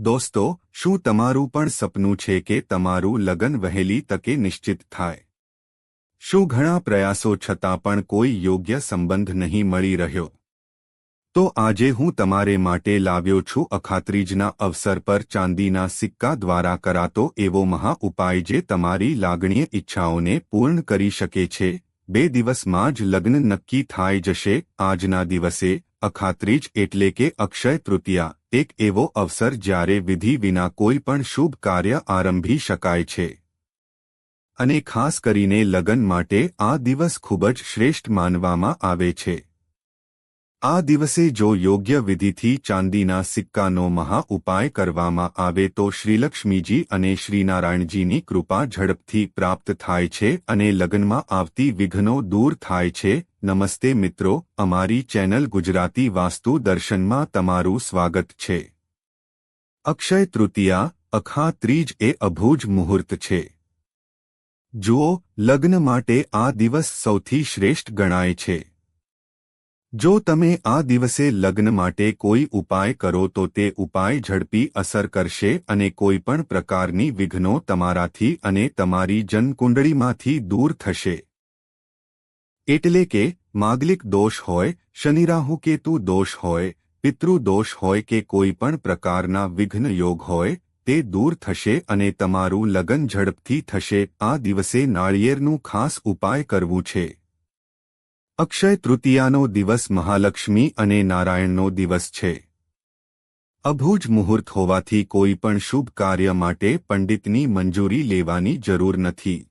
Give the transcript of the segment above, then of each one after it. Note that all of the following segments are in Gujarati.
દોસ્તો, શું તમારું પણ સપનું છે કે તમારું લગ્ન વહેલી તકે નિશ્ચિત થાય? શું ઘણા પ્રયાસો છતાં પણ કોઈ યોગ્ય સંબંધ નહીં મળી રહ્યો? તો આજે હું તમારે માટે લાવ્યો છું અખાત્રીજના અવસર પર ચાંદીના સિક્કા દ્વારા કરાતો એવો મહા ઉપાય જે તમારી લાગણીય ઈચ્છાઓને પૂર્ણ કરી શકે છે. બે દિવસમાં જ લગ્ન નક્કી થાય જશે. આજના દિવસે અખાત્રીજ એટલે કે અક્ષય તૃતીયા. એક એવો અવસર જ્યારે વિધિ વિના કોઈ પણ શુભ કાર્ય આરંભી શકાય છે. અને ખાસ કરીને લગ્ન માટે આ દિવસ ખૂબ જ શ્રેષ્ઠ માનવામાં આવે છે. આ દિવસે જો યોગ્ય વિધિથી ચાંદીના સિક્કાનો મહા ઉપાય કરવામાં આવે તો શ્રીલક્ષ્મીજી અને શ્રીનારાયણજીની કૃપા ઝડપથી પ્રાપ્ત થાય છે અને લગ્નમાં આવતી વિઘ્નો દૂર થાય છે. નમસ્તે મિત્રો, અમારી ચેનલ ગુજરાતી વાસ્તુ દર્શનમાં તમારું સ્વાગત છે. અક્ષય તૃતીયા અખા ત્રીજ એ અભૂજ મુહૂર્ત છે. જુઓ, લગ્ન માટે આ દિવસ સૌથી શ્રેષ્ઠ ગણાય છે. જો તમે આ દિવસે લગ્ન માટે કોઈ ઉપાય કરો તો તે ઉપાય ઝડપી અસર કરશે અને કોઈ પણ પ્રકારની વિઘ્નો તમારાથી અને તમારી જનકુંડળીમાંથી દૂર થશે. એટલે કે, માગલિક દોષ હોય, શનિરાહુ કેતુ દોષ હોય પિતૃદોષ હોય કે કોઈ પણ પ્રકારના વિઘ્ન યોગ હોય, તે દૂર થશે અને તમારું લગ્ન ઝડપથી થશે. આ દિવસે નાળિયેરનું ખાસ ઉપાય કરવું છે. અક્ષય તૃતીયાનો દિવસ મહાલક્ષ્મી અને નારાયણનો દિવસ છે. અભૂજ મુહૂર્ત હોવાથી કોઈ પણ શુભ કાર્ય માટે પંડિતની મંજૂરી લેવાની જરૂર નથી.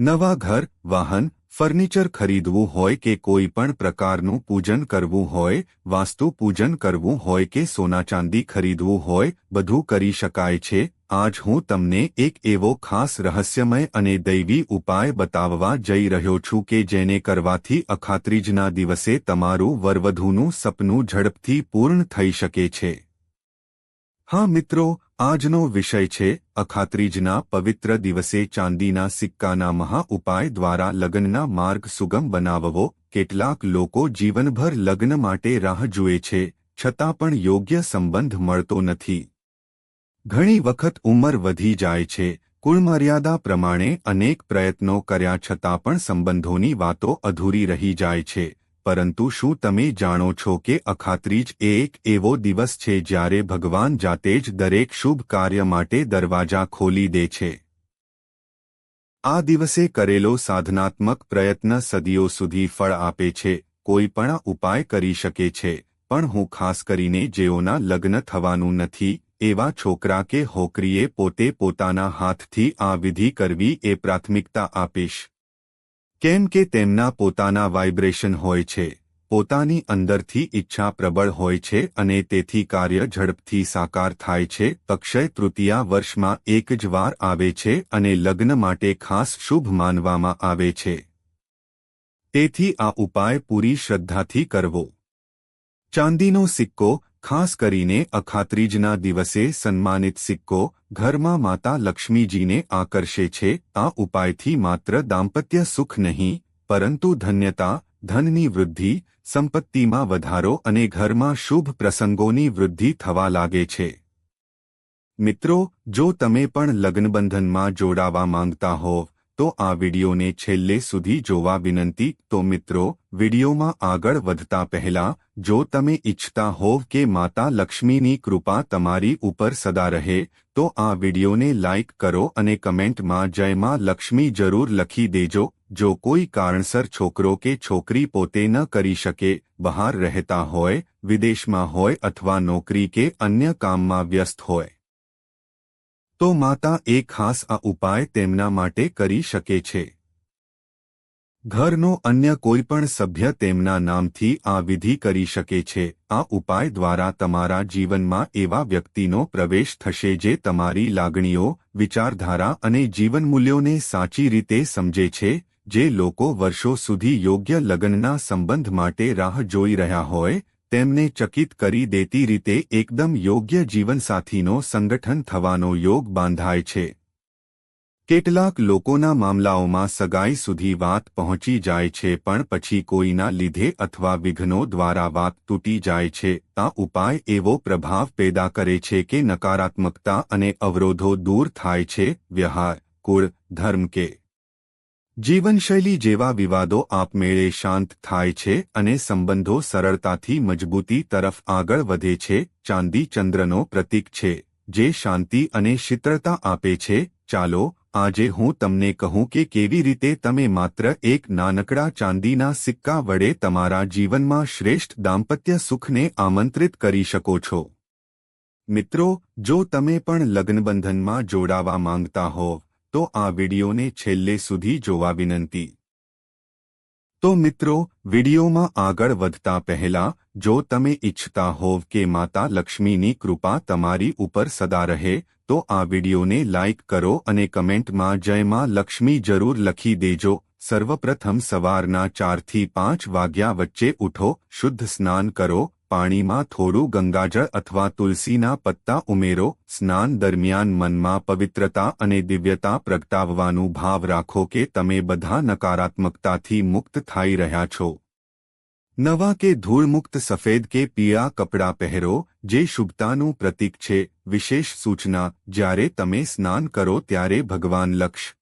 નવા ઘર, વાહન, ફર્નિચર ખરીદવું હોય કે કોઈ પણ પ્રકારનું પૂજન કરવું હોય, વાસ્તુ પૂજન કરવું હોય કે સોના ચાંદી ખરીદવું હોય, બધું કરી શકાય છે આજ હું તમને એક એવો ખાસ રહસ્યમય અને દૈવી ઉપાય બતાવવા જઈ રહ્યો છું કે જેને કરવાથી અખાત્રીજના દિવસે તમારું વરવધુનું સપનું ઝડપથી પૂર્ણ થઈ શકે છે. હા મિત્રો, આજનો વિષય છે અખાત્રીજના પવિત્ર દિવસે ચાંદીના સિક્કાના મહા ઉપાય દ્વારા લગ્નના માર્ગ સુગમ બનાવવો. કેટલાક લોકો જીવનભર લગ્ન માટે રાહ જુએ છે, છતાં પણ યોગ્ય સંબંધ મળતો નથી. ઘણી વખત ઉંમર વધી જાય છે. કુળમર્યાદા પ્રમાણે અનેક પ્રયત્નો કર્યા છતાં પણ સંબંધોની વાતો અધૂરી રહી જાય છે. પરંતુ શું તમે જાણો છો કે અખાત્રીજ એ એક એવો દિવસ છે જ્યારે ભગવાન જાતે જ દરેક શુભ કાર્ય માટે દરવાજા ખોલી દે છે? આ દિવસે કરેલો સાધનાત્મક પ્રયત્ન સદીઓ સુધી ફળ આપે છે. કોઈ પણ ઉપાય કરી શકે છે. પણ હું ખાસ કરીને જેઓના લગ્ન થવાનું નથી એવા છોકરા કે હોકરીએ પોતે પોતાના હાથથી આ વિધિ કરવી એ પ્રાથમિકતા આપીશ. કેમ કે તેમના પોતાના વાઇબ્રેશન હોય છે, પોતાની અંદરથી ઈચ્છા પ્રબળ હોય છે અને તેથી કાર્ય ઝડપથી સાકાર થાય છે, અક્ષય તૃતીયા વર્ષમાં એક જ વાર આવે છે અને લગ્ન માટે ખાસ શુભ માનવામાં આવે છે. તેથી આ ઉપાય પૂરી શ્રદ્ધાથી કરવો. ચાંદીનો સિક્કો ખાસ કરીને અખાત્રીજના દિવસે સન્માનિત સિક્કો ઘરમાં માતા લક્ષ્મીજીને આકર્ષે છે આ ઉપાયથી માત્ર દાંપત્ય સુખ નહીં, પરંતુ ધન્યતા, ધનની વૃદ્ધિ, સંપત્તિમાં વધારો અને ઘરમાં શુભ પ્રસંગોની વૃદ્ધિ થવા લાગે છે. મિત્રો, જો તમે પણ લગ્નબંધનમાં જોડાવા માંગતા હોવ તો આ વિડીયોને છેલ્લે સુધી જોવા વિનંતી, તો મિત્રો, વિડીયોમાં આગળ વધતા પહેલા, જો તમે ઇચ્છતા હોવ કે માતા લક્ષ્મીની કૃપા તમારી ઉપર સદા રહે, તો આ વિડીયોને લાઇક કરો અને કમેન્ટમાં જય માં લક્ષ્મી જરૂર લખી દેજો, જો કોઈ કારણસર છોકરો કે છોકરી પોતે ન કરી શકે, બહાર રહેતા હોય, વિદેશમાં હોય અથવા નોકરી કે અન્ય કામમાં વ્યસ્ત હોય. તો માતા એ ખાસ આ ઉપાય તેમના માટે કરી શકે છે. ઘરનો અન્ય કોઈપણ સભ્ય તેમના નામથી આ વિધિ કરી શકે છે. આ ઉપાય દ્વારા તમારા જીવનમાં એવા વ્યક્તિનો પ્રવેશ થશે જે તમારી લાગણીઓ, વિચારધારા અને જીવનમૂલ્યોને સાચી રીતે સમજે છે, જે લોકો વર્ષો સુધી યોગ્ય લગ્નના સંબંધ માટે રાહ જોઈ રહ્યા હોય તેમને ચકિત કરી દેતી રીતે એકદમ યોગ્ય જીવનસાથીનો સંગઠન થવાનો યોગ બાંધાય છે. કેટલાક લોકોના મામલાઓમાં સગાઈ સુધી વાત પહોંચી જાય છે પણ પછી કોઈના લીધે અથવા વિઘ્નો દ્વારા વાત તૂટી જાય છે આ ઉપાય એવો પ્રભાવ પેદા કરે છે કે નકારાત્મકતા અને અવરોધો દૂર થાય છે, વ્યવહાર, કુળ, ધર્મ કે જીવનશૈલી જેવા વિવાદો આપમેળે શાંત થાય છે અને સંબંધો સરળતાથી મજબૂતી તરફ આગળ વધે છે. ચાંદી ચંદ્રનો પ્રતીક છે, જે શાંતિ અને શીતળતા આપે છે. ચાલો, આજે હું તમને કહું કે કેવી રીતે તમે માત્ર એક નાનકડા ચાંદીના સિક્કા વડે તમારા જીવનમાં શ્રેષ્ઠ દાંપત્ય સુખને આમંત્રિત કરી શકો છો. મિત્રો, જો તમે પણ લગ્નબંધનમાં જોડાવા માંગતા હો તો આ વિડીયોને છેલ્લે સુધી જોવા વિનંતી. તો મિત્રો, વિડીયોમાં આગળ વધતા પહેલા, જો તમે ઈચ્છતા હોવ કે માતા લક્ષ્મીની કૃપા તમારી ઉપર સદા રહે, તો આ વિડીયોને લાઇક કરો અને કમેન્ટમાં જય માં લક્ષ્મી જરૂર લખી દેજો. સર્વપ્રથમ સવારના ચારથી પાંચ વાગ્યા વચ્ચે ઉઠો, શુદ્ધ સ્નાન કરો પાણીમાં થોડું ગંગાજળ અથવા તુલસીના પત્તા ઉમેરો, સ્નાન દરમિયાન મનમાં પવિત્રતા અને દિવ્યતા પ્રગટાવવાનું ભાવ રાખો કે તમે બધા નકારાત્મકતાથી મુક્ત થઈ રહ્યા છો. નવા કે ધૂળમુક્ત સફેદ કે પીળા કપડાં પહેરો, જે શુભતાનું પ્રતીક છે, વિશેષ સૂચના, જ્યારે તમે સ્નાન કરો ત્યારે ભગવાન લક્ષ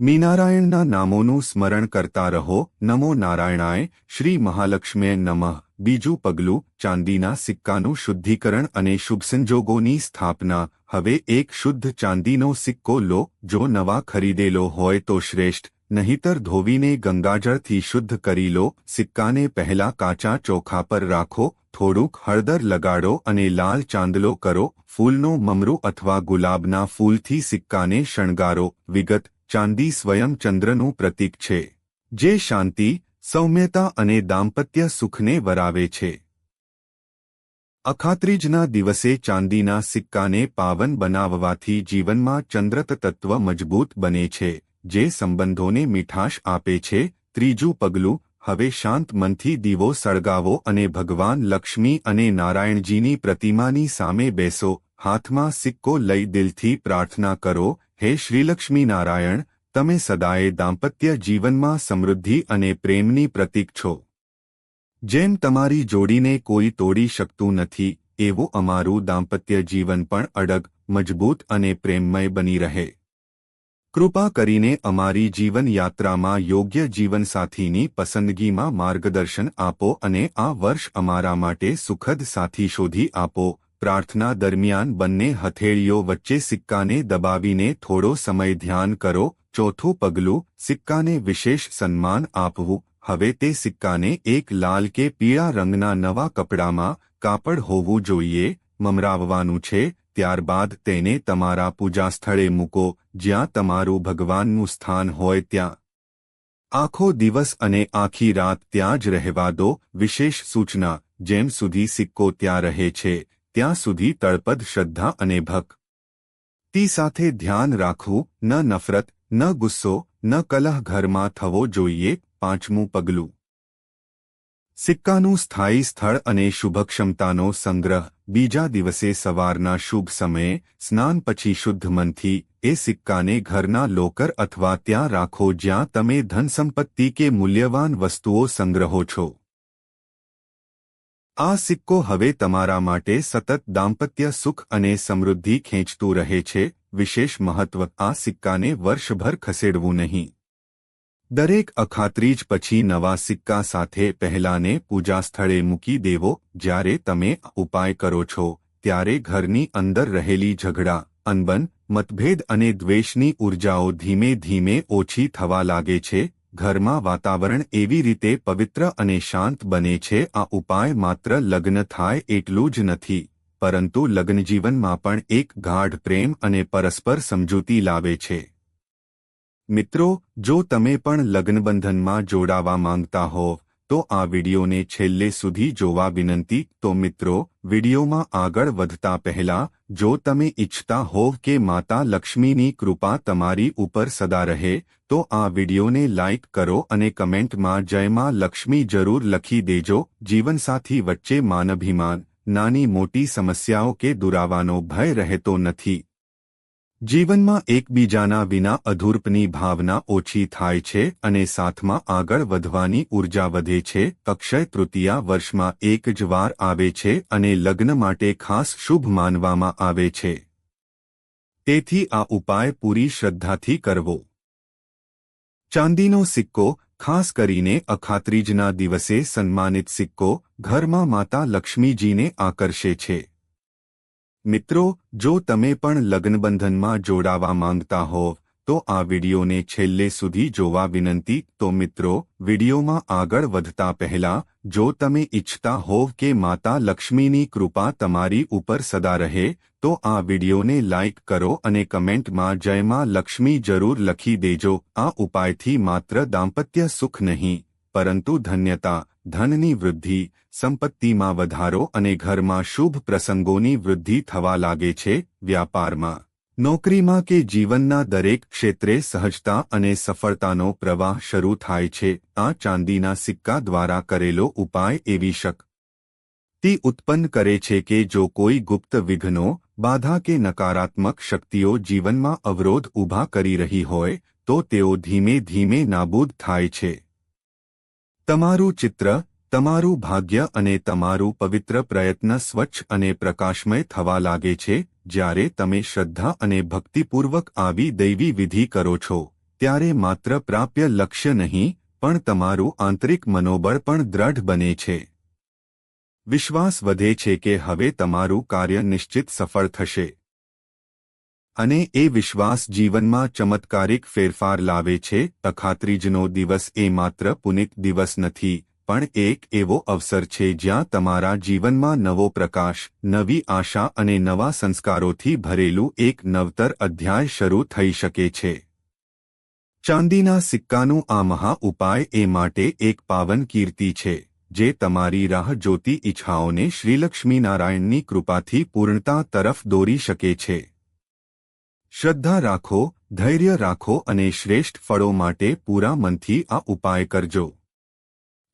મીનારાયણના નામોનું સ્મરણ કરતા રહો. નમો નારાયણાય, શ્રી મહાલક્ષ્મીએ નમઃ. બીજું પગલું, ચાંદીના સિક્કાનું શુદ્ધિકરણ અને શુભ સંજોગોની સ્થાપના. હવે એક શુદ્ધ ચાંદીનો સિક્કો લો, જો નવા ખરીદેલો હોય તો શ્રેષ્ઠ. નહીતર ધોવીને ગંગાજળથી શુદ્ધ કરી લો. સિક્કાને પહેલા કાચા ચોખા પર રાખો. થોડુંક હળદર લગાડો અને લાલ ચાંદલો કરો. ફૂલનો મમરૂ અથવા ગુલાબના ફૂલથી સિક્કાને શણગારો. વિગત ચાંદી સ્વયં ચંદ્રનું પ્રતીક છે, જે શાંતિ, સૌમ્યતા અને દાંપત્ય સુખને વરાવે છે. અખાત્રીજના દિવસે ચાંદીના સિક્કાને પાવન બનાવવાથી જીવનમાં ચંદ્રત તત્વ મજબૂત બને છે, જે સંબંધોને મીઠાશ આપે છે. ત્રીજું પગલું, હવે શાંત મનથી દીવો સળગાવો અને ભગવાન લક્ષ્મી અને નારાયણજીની પ્રતિમાની સામે બેસો, હાથમાં સિક્કો લઈ દિલથી પ્રાર્થના કરો હે શ્રીલક્ષ્મી નારાયણ તમે સદાએ દાંપત્ય જીવનમાં સમૃદ્ધિ અને પ્રેમની પ્રતીક છો. જેમ તમારી જોડીને કોઈ તોડી શકતું નથી, એવું અમારું દાંપત્ય જીવન પણ અડગ, મજબૂત અને પ્રેમમય બની રહે. કૃપા કરીને અમારી જીવન યાત્રામાં યોગ્ય જીવનસાથીની પસંદગીમાં માર્ગદર્શન આપો અને આ વર્ષ અમારા માટે સુખદ સાથી શોધી આપો. પ્રાર્થના દરમિયાન બંને હથેળીઓ વચ્ચે સિક્કાને દબાવીને થોડો સમય ધ્યાન કરો. ચોથું પગલું, સિક્કાને વિશેષ સન્માન આપવું. હવે તે સિક્કાને એક લાલ કે પીળા રંગના નવા કપડામાં કાપડ હોવું જોઈએ, મમરાવવાનું છે. ત્યારબાદ તેને તમારા પૂજા સ્થળે મૂકો, જ્યાં તમારું ભગવાનનું સ્થાન હોય ત્યાં. આખો દિવસ અને આખી રાત ત્યાં જ રહેવા દો. વિશેષ સૂચના, જેમ સુધી સિક્કો ત્યાં રહે છે. ત્યાં સુધી તળપદ શ્રદ્ધા અને ભક્તિ. સાથે ધ્યાન રાખવું, ન નફરત, ન ગુસ્સો, ન કલહ ઘરમાં થવો જોઈએ, પાંચમું પગલું. સિક્કાનું સ્થાયી સ્થળ અને શુભક્ષમતાનો સંગ્રહ. બીજા દિવસે સવારના શુભ સમયે, સ્નાન પછી શુદ્ધ મનથી, એ સિક્કાને ઘરના લોકર અથવા ત્યાં રાખો જ્યાં તમે ધનસંપત્તિ કે મૂલ્યવાન વસ્તુઓ સંગ્રહો છો. આ સિક્કો હવે તમારા માટે સતત દાંપત્ય સુખ અને સમૃદ્ધિ ખેંચતું રહે છે, વિશેષ મહત્વ આ સિક્કાને વર્ષભર ખસેડવું નહીં. દરેક અખાત્રીજ પછી નવા સિક્કા સાથે પહેલાને પૂજા સ્થળે મૂકી દેવો, જ્યારે તમે ઉપાય કરો છો, ત્યારે ઘરની અંદર રહેલી ઝઘડા, અનબન, મતભેદ અને દ્વેષની ઊર્જાઓ ધીમે ધીમે ઓછી થવા લાગે છે ઘરમાં વાતાવરણ એવી રીતે પવિત્ર અને શાંત બને છે, આ ઉપાય માત્ર લગ્ન થાય એટલું જ નથી, પરંતુ લગ્નજીવનમાં પણ એક ગાઢ પ્રેમ અને પરસ્પર સમજૂતી લાવે છે. મિત્રો, જો તમે પણ લગ્નબંધનમાં જોડાવા માંગતા હોવ તો આ વિડિયોને છેલ્લે સુધી જોવા વિનંતી, તો મિત્રો, વિડિયોમાં આગળ વધતા પહેલા, જો તમે ઇચ્છતા હોવ કે માતા લક્ષ્મીની કૃપા તમારી ઉપર સદા રહે, તો આ વિડિયોને લાઇક કરો અને કમેન્ટમાં જયમાં લક્ષ્મી જરૂર લખી દેજો. જીવનસાથી વચ્ચે માનભિમાન, નાની મોટી સમસ્યાઓ કે દુરાવાનો ભય રહેતો નથી. જીવનમાં એકબીજાના વિના અધૂરપની ભાવના ઓછી થાય છે અને સાથમાં આગળ વધવાની ઊર્જા વધે છે. અક્ષય તૃતીયા વર્ષમાં એક જ વાર આવે છે અને લગ્ન માટે ખાસ શુભ માનવામાં આવે છે. તેથી આ ઉપાય પૂરી શ્રદ્ધાથી કરવો. ચાંદીનો સિક્કો, ખાસ કરીને અખાત્રીજના દિવસે સન્માનિત સિક્કો, ઘરમાં માતા લક્ષ્મીજીને આકર્ષે છે. મિત્રો, જો તમે પણ લગ્નબંધનમાં જોડાવા માંગતા હોવ તો આ વિડિયોને છેલ્લે સુધી જોવા વિનંતી, તો મિત્રો, વિડિયોમાં આગળ વધતા પહેલા, જો તમે ઇચ્છતા હોવ કે માતા લક્ષ્મીની કૃપા તમારી ઉપર સદા રહે, તો આ વિડીયોને લાઇક કરો અને કમેન્ટમાં જયમાં લક્ષ્મી જરૂર લખી દેજો. આ ઉપાયથી માત્ર દાંપત્ય સુખ નહીં, પરંતુ ધન્યતા ધનની વૃદ્ધિ, સંપત્તિમાં વધારો અને ઘરમાં શુભ પ્રસંગોની વૃદ્ધિ થવા લાગે છે, વ્યાપારમાં. નોકરીમાં કે જીવનના દરેક ક્ષેત્રે સહજતા અને સફળતાનો પ્રવાહ શરૂ થાય છે, આ ચાંદીના સિક્કા દ્વારા કરેલો ઉપાય એવી શક્તિ ઉત્પન્ન કરે છે કે જો કોઈ ગુપ્ત વિઘ્નો, બાધા કે નકારાત્મક શક્તિઓ જીવનમાં અવરોધ ઊભા કરી રહી હોય, તો તેઓ ધીમે ધીમે નાબૂદ થાય છે. તમારું ચિત્ર, તમારું ભાગ્ય અને તમારું પવિત્ર પ્રયત્ન સ્વચ્છ અને પ્રકાશમય થવા લાગે છે, જ્યારે તમે શ્રદ્ધા અને ભક્તિપૂર્વક આવી દૈવી વિધિ કરો છો, ત્યારે માત્ર પ્રાપ્ય લક્ષ્ય નહીં, પણ તમારું આંતરિક મનોબળ પણ દ્રઢ બને છે. વિશ્વાસ વધે છે કે હવે તમારું કાર્ય નિશ્ચિત સફળ થશે. અને એ વિશ્વાસ જીવનમાં ચમત્કારિક ફેરફાર લાવે છે. અખાત્રીજનો દિવસ એ માત્ર પુનિત દિવસ નથી, પણ એક એવો અવસર છે જ્યાં તમારા જીવનમાં નવો પ્રકાશ, નવી આશા અને નવા સંસ્કારોથી ભરેલું એક નવતર અધ્યાય શરૂ થઈ શકે છે. ચાંદીના સિક્કાનું આ મહા ઉપાય એ માટે એક પાવન કીર્તિ છે, જે તમારી રાહ જોતી ઈચ્છાઓને શ્રીલક્ષ્મીનારાયણની કૃપાથી પૂર્ણતા તરફ દોરી શકે છે. શ્રદ્ધા રાખો, ધૈર્ય રાખો અને શ્રેષ્ઠ ફળો માટે પૂરા મનથી આ ઉપાય કરજો.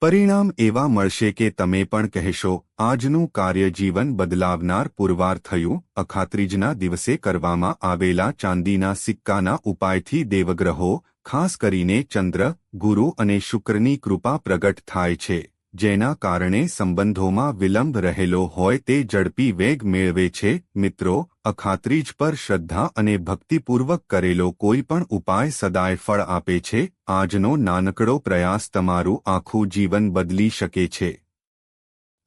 પરિણામ એવા મળશે કે તમે પણ કહેશો, આજનું કાર્ય જીવન બદલાવનાર પુરવાર થયું, અખાત્રીજના દિવસે કરવામાં આવેલા ચાંદીના સિક્કાના ઉપાયથી દેવગ્રહો, ખાસ કરીને ચંદ્ર, ગુરુ અને શુક્રની કૃપા પ્રગટ થાય છે. જેના કારણે સંબંધોમાં વિલંબ રહેલો હોય તે ઝડપી વેગ મેળવે છે. મિત્રો, અખાત્રીજ પર શ્રદ્ધા અને ભક્તિપૂર્વક કરેલો કોઈ પણ ઉપાય સદાય ફળ આપે છે. આજનો નાનકડો પ્રયાસ તમારું આખું જીવન બદલી શકે છે.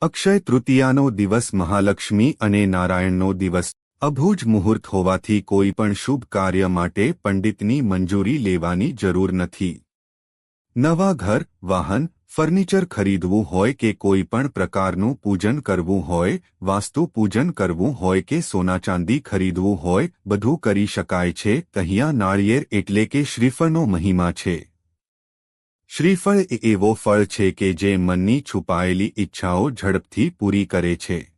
અક્ષય તૃતીયાનો દિવસ મહાલક્ષ્મી અને નારાયણનો દિવસ. અભૂજ મુહૂર્ત હોવાથી કોઈ પણ શુભ કાર્ય માટે પંડિતની મંજૂરી લેવાની જરૂર નથી. નવા ઘર, વાહન ફર્નિચર ખરીદવું હોય કે કોઈ પણ પ્રકારનું પૂજન કરવું હોય, વાસ્તુ પૂજન કરવું હોય કે સોના ચાંદી ખરીદવું હોય, બધું કરી શકાય છે અહીંયા નાળિયેર એટલે કે શ્રીફળનો મહિમા છે. શ્રીફળ એ એવો ફળ છે કે જે મનની છુપાયેલી ઈચ્છાઓ ઝડપથી પૂરી કરે છે.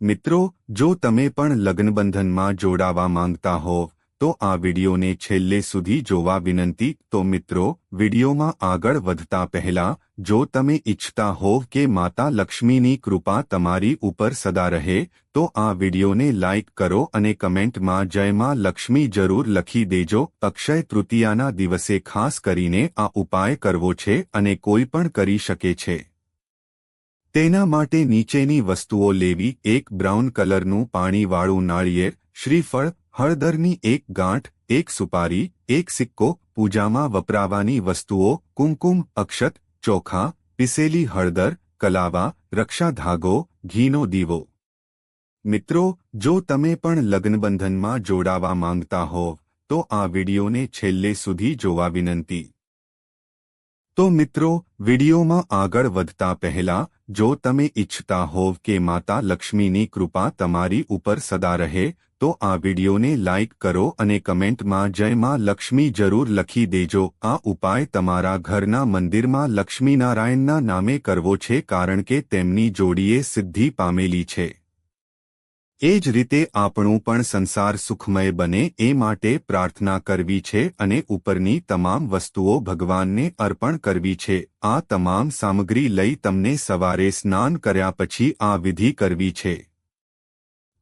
મિત્રો, જો તમે પણ લગ્નબંધનમાં જોડાવા માંગતા હોવ તો આ વિડીયોને છેલ્લે સુધી જોવા વિનંતી, તો મિત્રો, વિડીયોમાં આગળ વધતા પહેલા, જો તમે ઈચ્છતા હોવ કે માતા લક્ષ્મીની કૃપા તમારી ઉપર સદા રહે, તો આ વિડીયોને લાઇક કરો અને કમેન્ટમાં જય માં લક્ષ્મી જરૂર લખી દેજો. અક્ષય તૃતીયાના દિવસે ખાસ કરીને આ ઉપાય કરવો છે અને કોઈ પણ કરી શકે છે. તેના માટે નીચેની વસ્તુઓ લેવી, એક બ્રાઉન કલરનું પાણીવાળું નાળિયેર, શ્રીફળ હળદરની એક ગાંઠ, એક સુપારી, એક સિક્કો, પૂજામાં વપરાવાની વસ્તુઓ, કુમકુમ, અક્ષત, ચોખા, પીસેલી હળદર, કલાવા, રક્ષાધાગો, ઘીનો દીવો. મિત્રો, જો તમે પણ લગ્નબંધનમાં જોડાવા માંગતા હોવ, તો આ વિડિયોને છેલ્લે સુધી જોવા વિનંતી. તો મિત્રો, વિડિયોમાં આગળ વધતા પહેલા, જો તમે ઈચ્છતા હોવ કે માતા લક્ષ્મીની કૃપા તમારી ઉપર સદા રહે તો આ વિડિયોને લાઇક કરો અને કમેન્ટમાં જય માં લક્ષ્મી જરૂર લખી દેજો. આ ઉપાય તમારા ઘરના મંદિરમાં લક્ષ્મીનારાયણના નામે કરવો છે કારણ કે તેમની જોડીએ સિદ્ધિ પામેલી છે. એ જ રીતે આપણું પણ સંસાર સુખમય બને એ માટે પ્રાર્થના કરવી છે અને ઉપરની તમામ વસ્તુઓ ભગવાનને અર્પણ કરવી છે. આ તમામ સામગ્રી લઈ તમને સવારે સ્નાન કર્યા પછી આ વિધિ કરવી છે.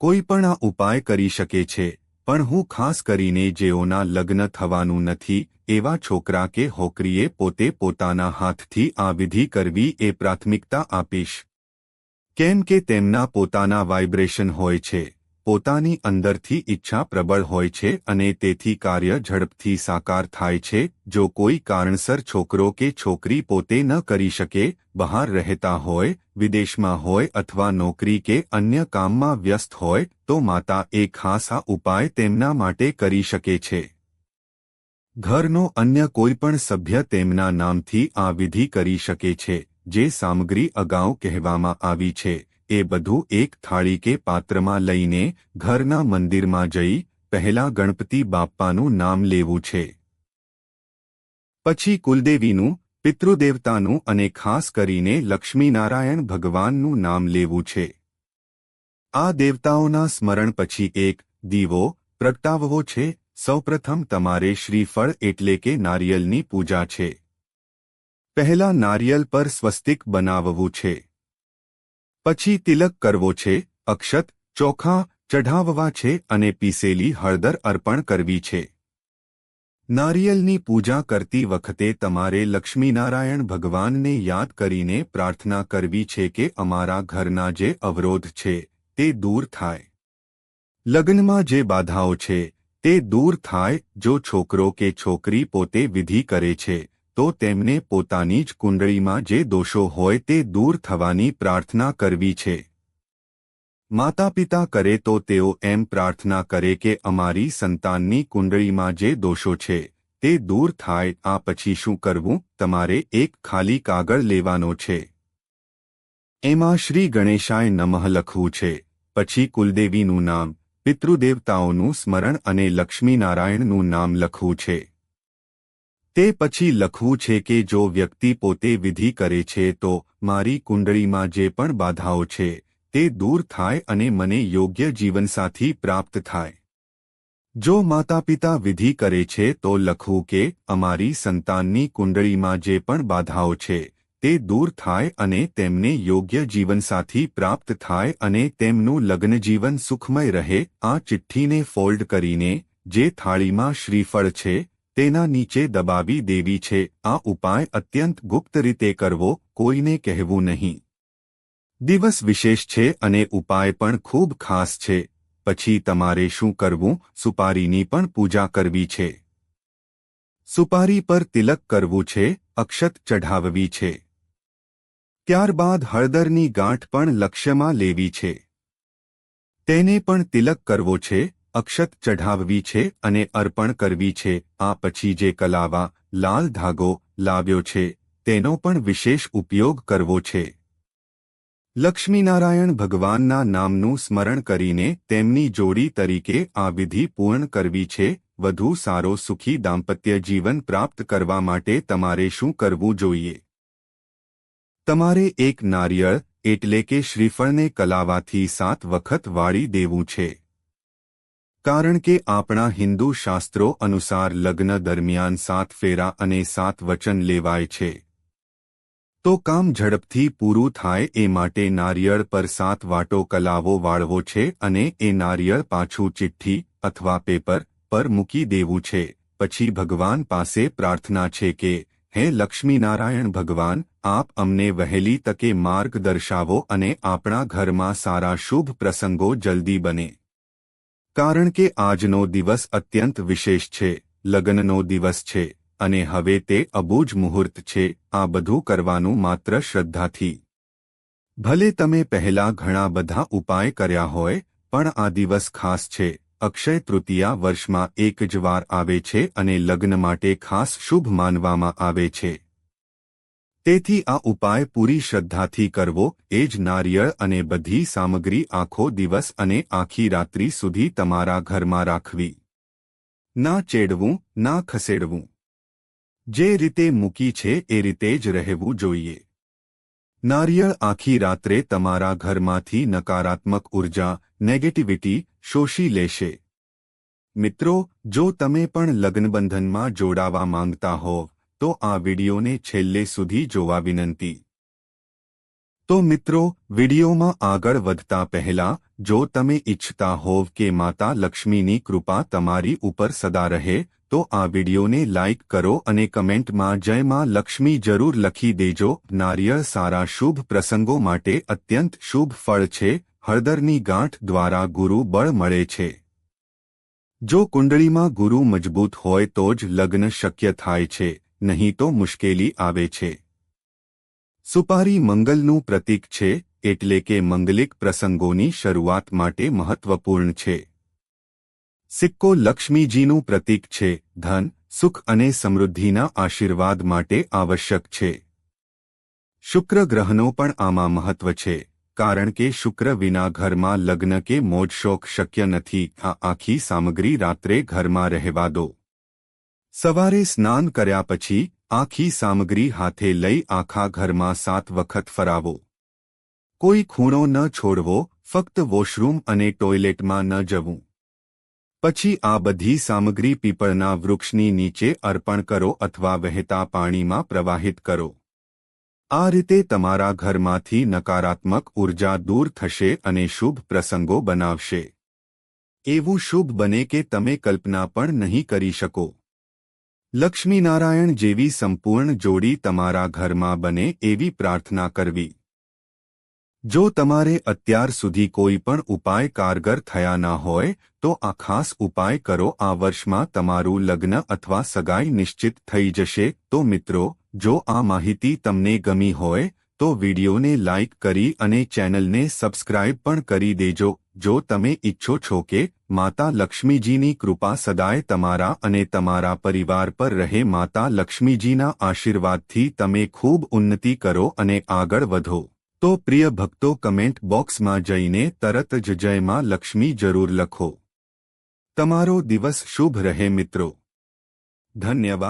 કોઈ પણ આ ઉપાય કરી શકે છે, પણ હું ખાસ કરીને જેઓના લગ્ન થવાનું નથી, એવા છોકરા કે હોકરીએ પોતે પોતાના હાથથી આ વિધિ કરવી એ પ્રાથમિકતા આપીશ. કેમ કે તેમના પોતાના વાઇબ્રેશન હોય છે. પોતાની અંદરથી ઈચ્છા પ્રબળ હોય છે અને તેથી કાર્ય ઝડપથી સાકાર થાય છે, જો કોઈ કારણસર છોકરો કે છોકરી પોતે ન કરી શકે, બહાર રહેતા હોય, વિદેશમાં હોય અથવા નોકરી કે અન્ય કામમાં વ્યસ્ત હોય, તો માતા એ ખાસ ઉપાય તેમના માટે કરી શકે છે. ઘરનો અન્ય કોઈપણ સભ્ય તેમના નામથી આ વિધિ કરી શકે છે, જે સામગ્રી અગાઉ કહેવામાં આવી છે. એ બધું એક થાળી કે પાત્રમાં લઈને ઘરના મંદિરમાં જઈ પહેલા ગણપતિ બાપ્પાનું નામ લેવું છે. પછી કુલદેવીનું, પિતૃદેવતાનું અને ખાસ કરીને લક્ષ્મીનારાયણ ભગવાનનું નામ લેવું છે. આ દેવતાઓના સ્મરણ પછી એક દીવો પ્રગટાવવો છે. સૌપ્રથમ તમારે શ્રીફળ એટલે કે નારિયેલની પૂજા છે. પહેલા નારિયેલ પર સ્વસ્તિક બનાવવું છે. પછી તિલક કરવો છે, અક્ષત, ચોખા, ચઢાવવા છે અને પીસેલી હળદર અર્પણ કરવી છે. નારિયેલની પૂજા કરતી વખતે તમારે લક્ષ્મીનારાયણ ભગવાનને યાદ કરીને પ્રાર્થના કરવી છે કે અમારા ઘરના જે અવરોધ છે, તે દૂર થાય. લગ્નમાં જે બાધાઓ છે, તે દૂર થાય, જો છોકરો કે છોકરી પોતે વિધિ કરે છે તો તેમને પોતાની જ કુંડળીમાં જે દોષો હોય તે દૂર થવાની પ્રાર્થના કરવી છે. માતા પિતા કરે તો તેઓ એમ પ્રાર્થના કરે કે અમારી સંતાનની કુંડળીમાં જે દોષો છે, તે દૂર થાય, આ પછી શું કરવું, તમારે એક ખાલી કાગળ લેવાનો છે. એમાં શ્રી ગણેશાય નમઃ લખવું છે. પછી કુલદેવીનું નામ, પિતૃદેવતાઓનું સ્મરણ અને લક્ષ્મીનારાયણનું નામ લખવું છે. તે પછી લખવું છે કે જો વ્યક્તિ પોતે વિધિ કરે છે તો મારી કુંડળીમાં જે પણ બાધાઓ છે, તે દૂર થાય અને મને યોગ્ય જીવનસાથી પ્રાપ્ત થાય. જો માતા પિતા વિધિ કરે છે તો લખવું કે અમારી સંતાનની કુંડળીમાં જે પણ બાધાઓ છે, તે દૂર થાય અને તેમને યોગ્ય જીવનસાથી પ્રાપ્ત થાય અને તેમનું લગ્નજીવન સુખમય રહે, આ ચિઠ્ઠીને ફોલ્ડ કરીને, જે થાળીમાં શ્રીફળ છે તેના નીચે દબાવી દેવી છે. આ ઉપાય અત્યંત ગુપ્ત રીતે કરવો કોઈને કહેવું નહીં. દિવસ વિશેષ છે અને ઉપાય પણ ખૂબ ખાસ છે. પછી તમારે શું કરવું? સુપારીની પણ પૂજા કરવી છે. સુપારી પર તિલક કરવું છે, અક્ષત ચઢાવવી છે. ત્યારબાદ હળદરની ગાંઠ પણ લક્ષ્યમાં લેવી છે. તેને પણ તિલક કરવો છે અક્ષત ચઢાવવી છે અને અર્પણ કરવી છે. આ પછી જે કલાવા લાલ ધાગો લાવ્યો છે, તેનો પણ વિશેષ ઉપયોગ કરવો છે. લક્ષ્મીનારાયણ ભગવાનના નામનું સ્મરણ કરીને તેમની જોડી તરીકે આ વિધિ પૂર્ણ કરવી છે. વધુ સારો સુખી દાંપત્ય જીવન પ્રાપ્ત કરવા માટે તમારે શું કરવું જોઈએ? તમારે એક નારિયળ એટલે કે શ્રીફળને કલાવાથી સાત વખત વાળી દેવું છે. કારણ કે આપણા હિન્દુ શાસ્ત્રો અનુસાર લગ્ન દરમિયાન સાત ફેરા અને સાત વચન લેવાય છે. તો કામ ઝડપથી પૂરું થાય એ માટે નારિયેળ પર સાત વાટો કલાવો વાળવો છે અને એ નારિયેળ પાછું ચિઠ્ઠી અથવા પેપર પર મૂકી દેવું છે. પછી ભગવાન પાસે પ્રાર્થના છે કે, હે લક્ષ્મીનારાયણ ભગવાન, આપ અમને વહેલી તકે માર્ગ દર્શાવો અને આપણા ઘરમાં સારા શુભ પ્રસંગો જલ્દી બને. કારણ કે આજનો દિવસ અત્યંત વિશેષ છે, લગ્નનો દિવસ છે, અને હવે તે અબૂજ મુહૂર્ત છે, આ બધું કરવાનું માત્ર શ્રદ્ધાથી. ભલે તમે પહેલા ઘણા બધા ઉપાય કર્યા હોય, પણ આ દિવસ ખાસ છે, અક્ષય તૃતીયા વર્ષમાં એક જ વાર આવે છે અને લગ્ન માટે ખાસ શુભ માનવામાં આવે છે. તેથી આ ઉપાય પૂરી શ્રદ્ધાથી કરવો, એ જ નારિયેળ અને બધી સામગ્રી આખો દિવસ અને આખી રાત્રિ સુધી તમારા ઘરમાં રાખવી. ના ચેડવું, ના ખસેડવું. જે રીતે મૂકી છે, એ રીતે જ રહેવું જોઈએ. નારિયેળ આખી રાત્રે તમારા ઘરમાંથી નકારાત્મક ઊર્જા નેગેટિવિટી શોષી લેશે. મિત્રો, જો તમે પણ લગ્નબંધનમાં જોડાવા માંગતા હોવ તો આ વિડીયોને છેલ્લે સુધી જોવા વિનંતી. તો મિત્રો, વિડિયોમાં આગળ વધતા પહેલા, જો તમે ઈચ્છતા હોવ કે માતા લક્ષ્મીની કૃપા તમારી ઉપર સદા રહે, તો આ વિડિયોને લાઇક કરો અને કમેન્ટમાં જય માં લક્ષ્મી જરૂર લખી દેજો. નારિયળ સારા શુભ પ્રસંગો માટે અત્યંત શુભ ફળ છે. હળદરની ગાંઠ દ્વારા ગુરુ બળ મળે છે. જો કુંડળીમાં ગુરુ મજબૂત હોય તો જ લગ્ન શક્ય થાય છે. નહીં તો મુશ્કેલી આવે છે. સુપારી મંગલનું પ્રતીક છે, એટલે કે મંગલિક પ્રસંગોની શરૂઆત માટે મહત્વપૂર્ણ છે. સિક્કો લક્ષ્મીજીનું પ્રતીક છે, ધન, સુખ અને સમૃદ્ધિના આશીર્વાદ માટે આવશ્યક છે. શુક્ર ગ્રહનો પણ આમાં મહત્વ છે, કારણ કે શુક્ર વિના ઘરમાં લગ્ન કે મોજશોખ શક્ય નથી, આ આખી સામગ્રી રાત્રે ઘરમાં રહેવા દો. સવારે સ્નાન કર્યા પછી આખી સામગ્રી હાથે લઈ આખા ઘરમાં સાત વખત ફરાવો. કોઈ ખૂણો ન છોડવો, ફક્ત વોશરૂમ અને ટોયલેટમાં ન જવું. પછી આ બધી સામગ્રી પીપળના વૃક્ષની નીચે અર્પણ કરો અથવા વહેતા પાણીમાં પ્રવાહિત કરો. આ રીતે તમારા ઘરમાંથી નકારાત્મક ઊર્જા દૂર થશે અને શુભ પ્રસંગો બનાવશે. એવું શુભ બને કે તમે કલ્પના પણ નહીં કરી શકો. લક્ષ્મીનારાયણ જેવી સંપૂર્ણ જોડી તમારા ઘરમાં બને એવી પ્રાર્થના કરવી. જો તમારે અત્યાર સુધી કોઈ પણ ઉપાય કારગર થયા ના હોય, તો આ ખાસ ઉપાય કરો. આ વર્ષમાં તમારું લગ્ન અથવા સગાઈ નિશ્ચિત થઈ જશે. તો મિત્રો, જો આ માહિતી તમને ગમી હોય, તો વિડિયોને લાઇક કરી અને ચેનલને સબસ્ક્રાઇબ પણ કરી દેજો. જો તમે ઈચ્છો છો કે માતા લક્ષ્મીજીની કૃપા સદાય તમારા અને તમારા પરિવાર પર રહે, માતા લક્ષ્મીજીના આશીર્વાદથી તમે ખૂબ ઉન્નતિ કરો અને આગળ વધો. તો પ્રિય ભક્તો કમેન્ટ બોક્સમાં જઈને તરત જ જયમાં લક્ષ્મી જરૂર લખો. તમારો દિવસ શુભ રહે મિત્રો. ધન્યવાદ.